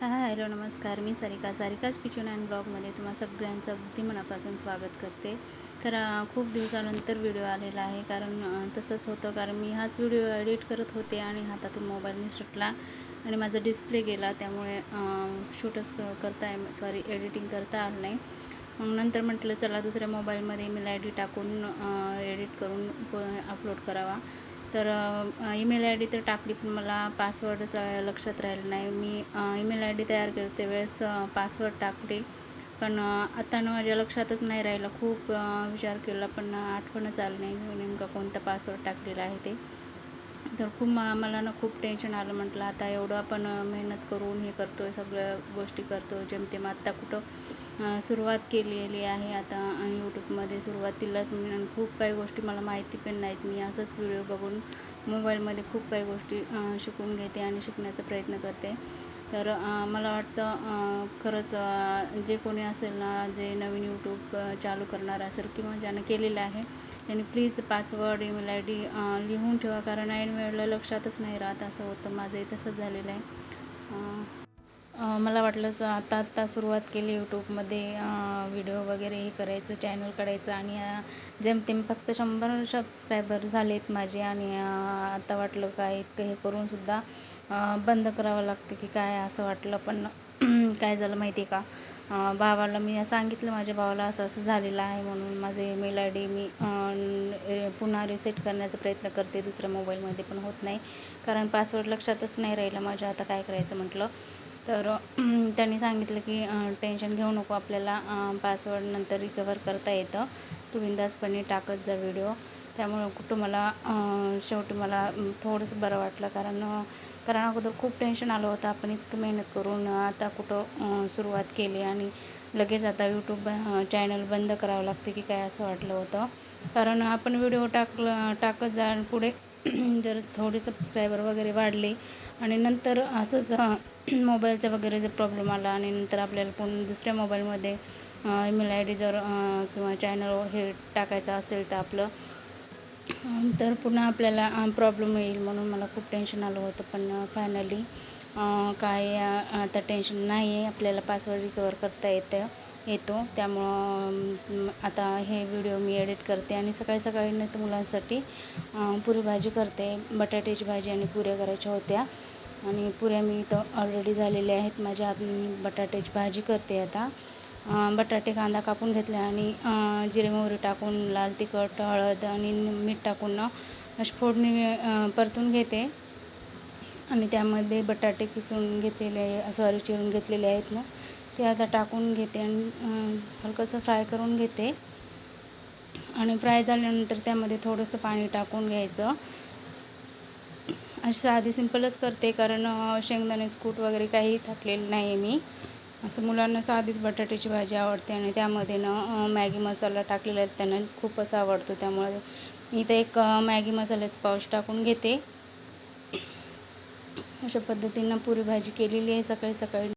हा हॅलो नमस्कार. मी सारिका. सारिकाच किचन अँड ब्लॉगमध्ये तुम्हा सगळ्यांचं अगदी मनापासून स्वागत करते. तर खूप दिवसानंतर व्हिडिओ आलेला आहे कारण तसंच होतं कारण मी हाच व्हिडिओ एडिट करत होते आणि हातातून मोबाईल सुटला आणि माझा डिस्प्ले गेला. त्यामुळे शूटच क करता सॉरी एडिटिंग करता आलं नाही. मग नंतर म्हटलं चला दुसऱ्या मोबाईलमध्ये मी आय डी टाकून एडिट करून अपलोड करावा. तर ईमेल आय डी तर टाकली पण मला पासवर्डच लक्षात राहिलं नाही. मी ईमेल आय डी तयार करते वेळेस पासवर्ड टाकले. पण आता ना माझ्या लक्षातच नाही राहिलं. खूप विचार केला पण आठवणच आलं नाही. नेमका कोणता पासवर्ड टाकलेला आहे ते. तर खूप मला ना खूप टेन्शन आलं. म्हटलं आता एवढं आपण मेहनत करून हे करतो आहे सगळ्या गोष्टी करतो जेमतेम आत्ता कुठं सुरुवात केलेली आहे. आता यूट्यूबमध्ये सुरुवातीलाच मी खूप काही गोष्टी मला माहिती पण नाहीत. मी असंच व्हिडिओ बघून मोबाईलमध्ये खूप काही गोष्टी शिकून घेते आणि शिकण्याचा प्रयत्न करते. तर मला वाटतं खरंच जे कोणी असेल ना जे नवीन यूट्यूब चालू करणार असेल किंवा ज्यानं केलेलं आहे त्यांनी please password email I D लिहून ठेवा. कारण ऐन वेळेला लक्षातच नाही राहत असं होतं. माझंही तसंच झालेलं आहे. मला वाटलं स आता आत्ता सुरुवात केली यूट्यूबमध्ये व्हिडिओ वगैरे हे करायचं चॅनल काढायचं आणि जेमतेम फक्त शंभर सबस्क्रायबर झालेत माझे आणि आता वाटलं काय इतकं हे करूनसुद्धा बंद करावं लागतं की काय असं वाटलं. पण काय झालं माहिती आहे का? भावाला मी सांगितलं माझ्या भावाला असं असं झालेलं आहे म्हणून माझे ईमेल आय डी मी पुन्हा रिसेट करण्याचा प्रयत्न करते दुसऱ्या मोबाईलमध्ये पण होत नाही. कारण पासवर्ड लक्षातच नाही राहिलं माझ्या. आता काय करायचं म्हटलं? तर त्यांनी सांगितलं की टेन्शन घेऊ नको आपल्याला पासवर्ड नंतर रिकवर करता येतं. तू बिंदासपणे टाकत जा व्हिडिओ त्यामुळं कुठं मला शेवटी मला थोडंसं बरं वाटलं. कारण कारण अगोदर खूप टेन्शन आलं होतं. आपण इतकं मेहनत करून आता कुठं सुरुवात केली आणि लगेच आता यूट्यूब चॅनल बंद करावं लागते की काय असं वाटलं होतं. कारण आपण व्हिडिओ टाकलं टाकत जा पुढे जर थोडे सबस्क्रायबर वगैरे वाढले आणि नंतर असंच मोबाईलचा वगैरे जर प्रॉब्लेम आला आणि नंतर आपल्याला कोण दुसऱ्या मोबाईलमध्ये ईमेल आय डी जर किंवा चॅनल हे टाकायचं असेल तर आपलं तर पुन्हा आपल्याला प्रॉब्लेम येईल म्हणून मला खूप टेन्शन आलं होतं. पण फायनली काय आता टेन्शन नाही आहे आपल्याला पासवर्ड रिकवर करता येतं येतो. त्यामुळं आता हे व्हिडिओ मी एडिट करते आणि सकाळी सकाळी नाही तर मुलांसाठी पुरी भाजी करते. बटाट्याची भाजी आणि पुऱ्या करायच्या होत्या. आणि पुऱ्या मी इथं ऑलरेडी झालेल्या आहेत. माझ्या हात मी बटाट्याची भाजी करते आता. बटाटे कांदा कापून घेतला आणि जिरे मोहरी टाकून लाल तिखट हळद आणि मीठ टाकून अशी फोडणी परतून घेते. आणि त्यामध्ये बटाटे किसून घेतलेले आहे सॉरी चिरून घेतलेले आहेत ना ते आता टाकून घेते आणि हलकंसं फ्राय करून घेते. आणि फ्राय झाल्यानंतर त्यामध्ये थोडंसं पाणी टाकून घ्यायचं. अशी साधी सिंपलच करते कारण शेंगदाण्याचं कूट वगैरे काही टाकलेलं नाही आहे मी. असं मुलांना साधीच बटाट्याची भाजी आवडते आणि त्यामध्ये ना मॅगी मसाला टाकलेला आहे त्यांना खूपच आवडतो. त्यामुळे मी इथं एक मॅगी मसाल्याचं पाऊच टाकून घेते. अशा पद्धतीनं पुरी भाजी केलेली आहे सकाळी सकाळी.